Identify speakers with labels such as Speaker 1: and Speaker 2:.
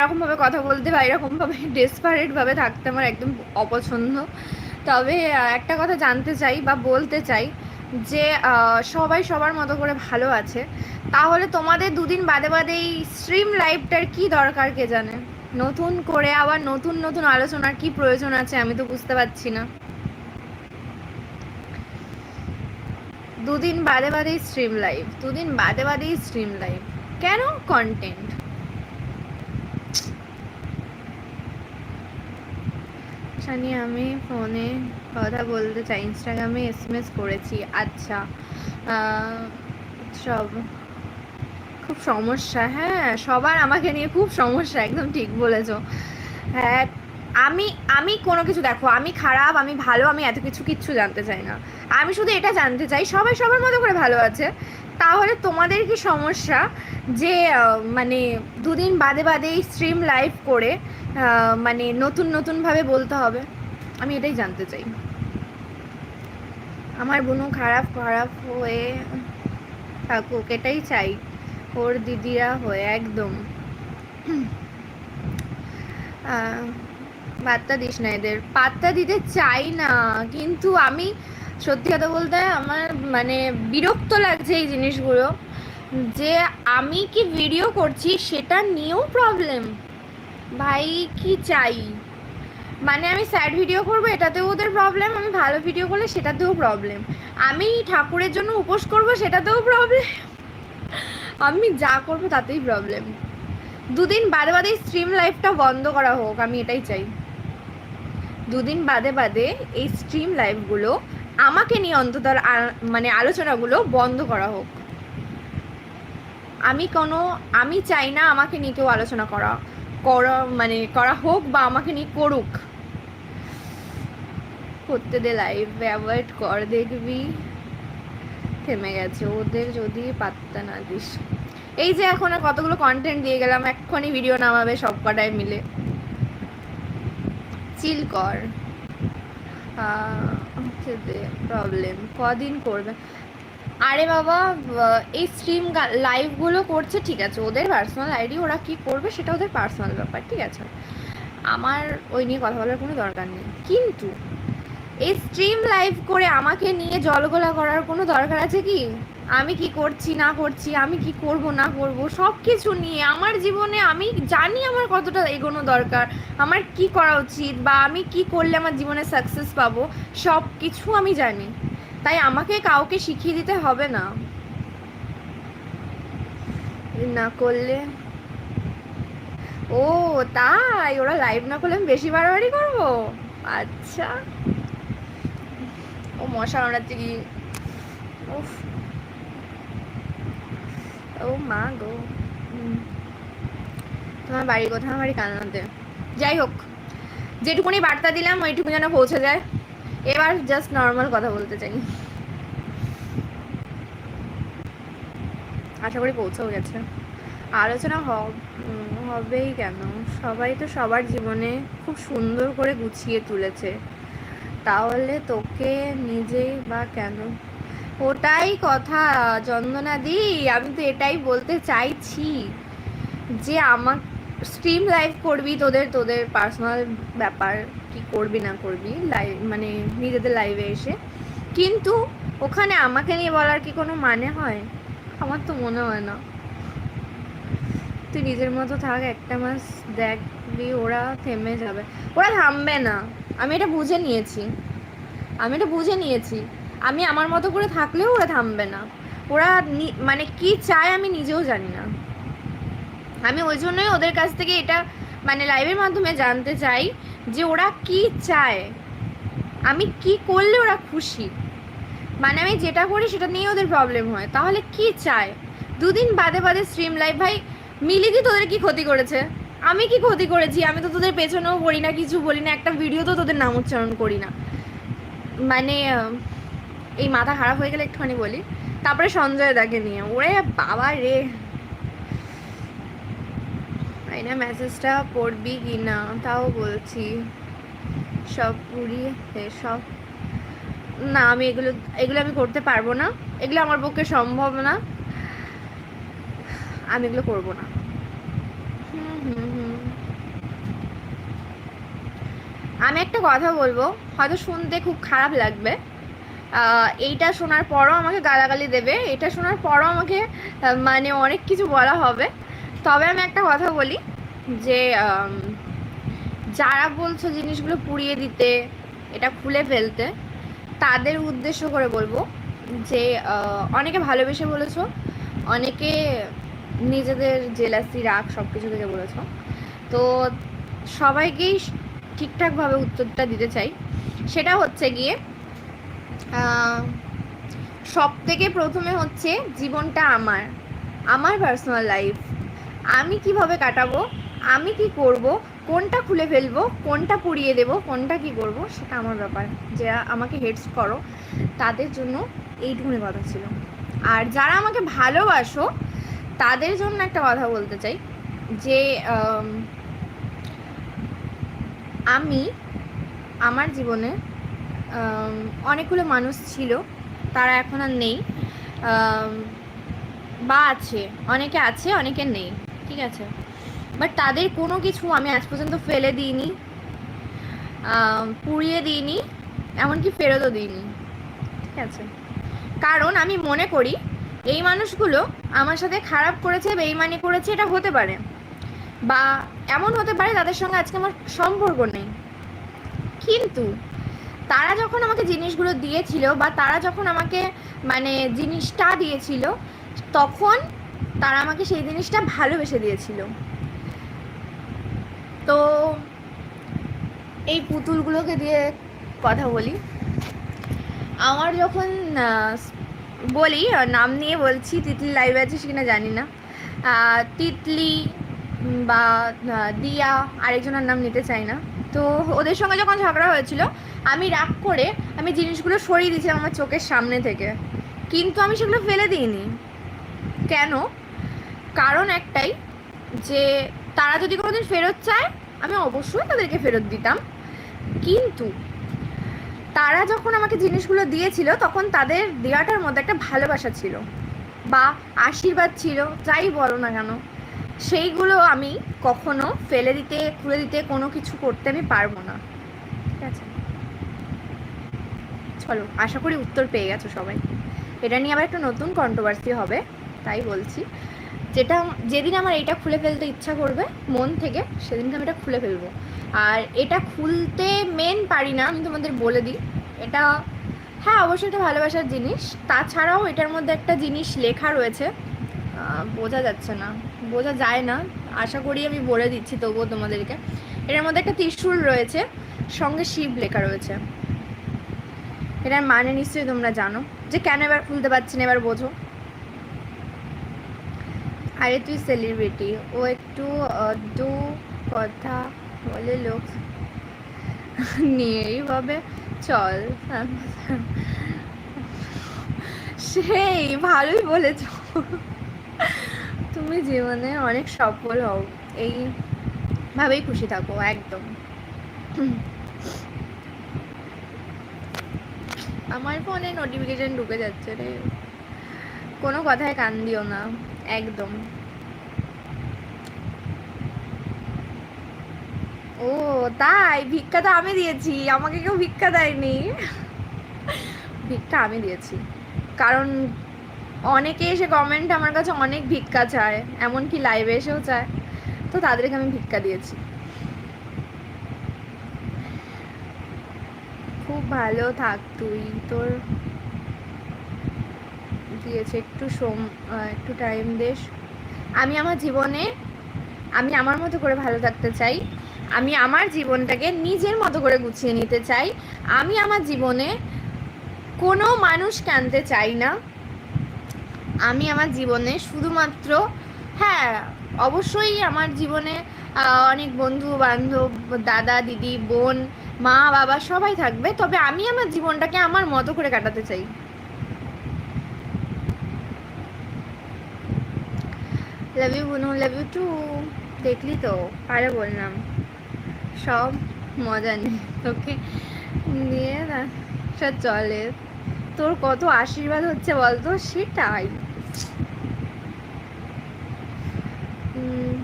Speaker 1: এরকমভাবে কথা বলতে বা এরকমভাবে ডেসপারেটভাবে থাকতে আমার একদম অপছন্দ। তবে একটা কথা জানতে চাই বা বলতে চাই যে সবাই সবার মতো করে ভালো আছে। তাহলে তোমাদের দুদিন বাদে বাদে এই স্ট্রিম লাইফটার কি দরকার কে জানে? নতুন করে আবার নতুন নতুন আলোচনার কি প্রয়োজন আছে আমি তো বুঝতে পারছি না। দুদিন বাদে বাদেই স্ট্রিম লাইভ দুদিন বাদে বাদেই স্ট্রিম লাইভ কেন কন্টেন্ট শানি আমি ফোনে কথা বলতে চাই। ইনস্টাগ্রামে এস এম এস করেছি। আচ্ছা সব, খুব সমস্যা হ্যাঁ সবার আমাকে নিয়ে খুব সমস্যা, একদম ঠিক বলেছ। হ্যাঁ আমি আমি কোনো কিছু দেখো, আমি খারাপ, আমি ভালো, আমি এত কিছু কিচ্ছু জানতে চাই না। আমি শুধু এটা জানতে চাই, সবাই সবার মতো করে ভালো আছে। তাহলে তোমাদের কি সমস্যা? যে মানে দুদিন বাদে বাদে স্ট্রিম লাইভ করে মানে নতুন নতুনভাবে বলতে হবে। আমি এটাই জানতে চাই। আমার বোনও খারাপ খারাপ হয়ে থাকুক, এটাই চাই। ওর দিদিরা হয়ে একদম। পাত্তা দিস না এদের। পাত্তা দিতে চাই না, কিন্তু আমি সত্যি কথা বলতে আমার মানে বিরক্ত লাগছে এই জিনিসগুলো। যে আমি কি ভিডিও করছি, সেটা নিয়েও প্রবলেম ভাই, কি চাই? মানে আমি স্যাড ভিডিও করব, এটাতেও ওদের প্রবলেম আমি ভালো ভিডিও করলে সেটাতেও প্রবলেম আমি ঠাকুরের জন্য উপোস করব, সেটাতেও প্রবলেম আমি যা করব তাতেই প্রবলেম দুদিন বাদে বাদে স্ট্রিম লাইফটা বন্ধ করা হোক, আমি এটাই চাই। দুদিন বাদে বাদে এই স্ট্রিম লাইভগুলো আমাকে নিয়ে অন্তত মানে আলোচনাগুলো বন্ধ করা হোক। আমি কোনো, আমি চাই না আমাকে নিয়ে কেউ আলোচনা করা। করা মানে করা হোক বা আমাকে নিয়ে করুক। করতে দে লাইভ অ্যাভয়েড কর, দেখবি। থেমে গেছে। ওদের যদি পাত্তা না দিস। এই যে এখন আর কতগুলো কন্টেন্ট দিয়ে গেলাম, এক্ষুনি ভিডিও নামাবে সব কটায় মিলে। চিল কর। প্রবলেম কদিন করবে? আরে বাবা এই স্ট্রিম লাইভগুলো করছে, ঠিক আছে, ওদের পার্সোনাল আইডি ওরা কি করবে সেটা ওদের পার্সোনাল ব্যাপার, ঠিক আছে। আমার ওই নিয়ে কথা বলার কোনো দরকার নেই। কিন্তু এই স্ট্রিম লাইভ করে আমাকে নিয়ে জলগোলা করার কোনো দরকার আছে কি? আমি কি করছি, না করছি, আমি কি করব, না করব সব কিছু নিয়ে আমার জীবনে আমি জানি আমার কতটা এগোনো দরকার, আমার কি করা উচিত বা আমি কি করলে আমার জীবনে সাকসেস পাবো সব কিছু আমি জানি। তাই আমাকে কাউকে শিখিয়ে দিতে হবে না। না করলে? ও, তাই? ওরা লাইভ না করলে আমি বেশি বাড়াবাড়ি করব? আচ্ছা। ও মশা ওড়াচ্ছে কি? ও মা গো। তোমার বাড়ি কোথায়? আমার বাড়ি কান্নাতে। যাই হোক, যেটুকুনি বার্তা দিলাম ওইটুকু যেন পৌঁছে যায়। এবার জাস্ট নর্মাল কথা বলতে চাই। আশা করি পৌঁছেও গেছে। আলোচনা হবেই কেন? সবাই তো সবার জীবনে খুব সুন্দর করে গুছিয়ে তুলেছে। তাহলে তোকে নিজেই বা কেন? ওটাই কথা, চন্দনা দি। আমি তো এটাই বলতে চাইছি যে আমার স্ট্রিম লাইভ করবি, তোদের তোদের পার্সোনাল ব্যাপার, কি করবি, না করবি লাইভ মানে নিজেদের লাইভে এসে। কিন্তু ওখানে আমাকে নিয়ে বলার কি কোনো মানে হয়? আমার তো মনে হয় না। তুই নিজের মতো থাক, একটা মাস দেখবি, ওরা থেমে যাবে। ওরা থামবে না। আমি এটা বুঝে নিয়েছি। আমি এটা বুঝে নিয়েছি। আমি আমার মতো করে থাকলেও ওরা থামবে না। ওরা মানে কি চায় আমি নিজেও জানি না। আমি ওই জন্যই ওদের কাছ থেকে এটা মানে লাইভের মাধ্যমে জানতে চাই যে ওরা কি চায়। আমি কি করলে ওরা খুশি? মানে আমি যেটা করি সেটা নিয়ে ওদের প্রবলেম হয়। তাহলে কি চায়? দুদিন বাদে বাদে স্ট্রিম লাইভ ভাই, মিলিদি তোদের কি ক্ষতি করেছে? আমি কি ক্ষতি করেছি? আমি তো তোদের পেছনেও করি না, কিছু বলি না, একটা ভিডিও তো তোদের নাম উচ্চারণ করি না। মানে এই মাথা খারাপ হয়ে গেলে একটুখানি বলি। তারপরে সঞ্জয় দাকে নিয়ে। ওরে বাবা রে! না, মেসেজটা পড়বি কি না, তাও বলছি। সব পুরিয়ে সব। না, আমি এগুলো এগুলো আমি করতে পারব না। এগুলো আমার পক্ষে সম্ভব না। আমি এগুলো করব না। আমি একটা কথা বলব। হয়তো শুনতে খুব খারাপ লাগবে। এইটা শোনার পরও আমাকে গালাগালি দেবে। এটা শোনার পরও আমাকে মানে অনেক কিছু বলা হবে। তবে আমি একটা কথা বলি যে যারা বলছো জিনিসগুলো পুড়িয়ে দিতে, এটা খুলে ফেলতে, তাদের উদ্দেশ্য করে বলব যে অনেকে ভালোবেসে বলেছ, অনেকে নিজেদের জেলাসি, রাগ সব কিছু থেকে বলেছ। তো সবাইকেই ঠিকঠাকভাবে উত্তরটা দিতে চাই। সেটা হচ্ছে গিয়ে সব থেকে প্রথমে হচ্ছে জীবনটা আমার আমার পার্সোনাল লাইফ আমি কীভাবে কাটাবো? আমি কি করব? কোনটা খুলে ফেলব? কোনটা পুড়িয়ে দেব? কোনটা কি করব? সেটা আমার ব্যাপার। যে আমাকে হেডস করো, তাদের জন্য এইটুকুনি কথা ছিল। আর যারা আমাকে ভালোবাসো, তাদের জন্য একটা কথা বলতে চাই। যে, আমি আমার জীবনে অনেকগুলো মানুষ ছিল, তারা এখন আর নেই। বা আছে, অনেকে আছে, অনেকে নেই। ঠিক আছে? বাট তাদের কোনো কিছু আমি আজ পর্যন্ত ফেলে দিইনি। পুড়িয়ে দিইনি, এমনকি ফেরতও দিইনি। ঠিক আছে? কারণ আমি মনে করি, এই মানুষগুলো আমার সাথে খারাপ করেছে, বেইমানি করেছে, এটা হতে পারে। বা এমন হতে পারে তাদের সঙ্গে আজকে আমার সম্পর্ক নেই। কিন্তু তারা যখন আমাকে জিনিসগুলো দিয়েছিল বা তারা যখন আমাকে মানে জিনিসটা দিয়েছিল, তখন তারা আমাকে সেই জিনিসটা ভালোবেসে দিয়েছিল। তো এই পুতুলগুলোকে দিয়ে কথা বলি। আমার যখন বলি নাম নিয়ে বলছি, তিতলি লাইভে আছিস কিনা জানি না। তিতলি বা দিয়া আরেকজনের নাম নিতে চাই না। তো ওদের সঙ্গে যখন ঝগড়া হয়েছিল, আমি রাগ করে আমি জিনিসগুলো সরিয়ে দিয়েছিলাম আমার চোখের সামনে থেকে। কিন্তু আমি সেগুলো ফেলে দিইনি। কেন? কারণ একটাই যে তারা যদি কোনোদিন ফেরত চায়, আমি অবশ্যই তাদেরকে ফেরত দিতাম। কিন্তু তারা যখন আমাকে জিনিসগুলো দিয়েছিল, তখন তাদের দেওয়াটার মধ্যে একটা ভালোবাসা ছিল বা আশীর্বাদ ছিল, যাই বলো না কেন। সেইগুলো আমি কখনো ফেলে দিতে, খুলে দিতে কোনো কিছু করতে আমি পারব না। ঠিক আছে? চলো, আশা করি উত্তর পেয়ে গেছো সবাই। এটা নিয়ে আবার একটা নতুন কন্ট্রোভার্সি হবে, তাই বলছি। যেটা যেদিন আমার এটা খুলে ফেলতে ইচ্ছা করবে, মন থেকে, সেদিনকে আমি এটা খুলে ফেলব। আর এটা খুলতে মেন পারি না, আমি তোমাদের বলে দিই। এটা হ্যাঁ অবশ্যই এটা ভালোবাসার জিনিস। তাছাড়াও এটার মধ্যে একটা জিনিস লেখা রয়েছে বোঝা যাচ্ছে না, বোঝা যায় না, আশা করি আমি বলে দিচ্ছি তবুও তোমাদেরকে। এটার মধ্যে একটা ত্রিশূল রয়েছে, সঙ্গে শিব লেখা রয়েছে। এটার মানে নিশ্চয়ই তোমরা জানো। যে কেন এবার খুলতে পারছি না, এবার বোঝো। আরে তুই সেলিব্রিটি ও একটু দু কথা বলে লোক নিয়েই ভাবে, চল। সেই, ভালোই বলেছ। তুমি জীবনে অনেক সফল হও, এই ভাবেই খুশি থাকো, একদম। আমার ফোনে নোটিফিকেশন ঢুকে যাচ্ছে রে। কোনো কথায় কান দিও না, একদম। ও, তাই? ভিক্ষা তো আমি দিয়েছি। আমাকে কেউ ভিক্ষা দেয়নি। ভিক্ষা আমি দিয়েছি। কারণ অনেকে এসে কমেন্ট আমার কাছে অনেক ভিক্ষা চায়, এমনকি লাইভে এসেও চায়। তো তাদেরকে আমি ভিক্ষা দিয়েছি। খুব ভালো থাক তুই। তোর দিয়েছে একটু সোম একটু টাইম দেশ। আমি আমার জীবনে, আমি আমার মতো করে ভালো থাকতে চাই। আমি আমার জীবনটাকে নিজের মতো করে গুছিয়ে নিতে চাই। আমি আমার জীবনে কোনো মানুষকে আনতে চাই না। আমি আমার জীবনে শুধুমাত্র হ্যাঁ অবশ্যই আমার জীবনে অনেক বন্ধু, বান্ধব, দাদা, দিদি, বোন, মা, বাবা সবাই থাকবে, তবে আমি আমার জীবনটাকে আমার মতো করে কাটাতে চাই। লাভ ইউ বুনু লাভ ইউ টু দেখলি তো আরে বললাম। সব মজা নেই তোকে নিয়ে না সব চলে। তোর কত আশীর্বাদ হচ্ছে বলতো? সেটাই। উম,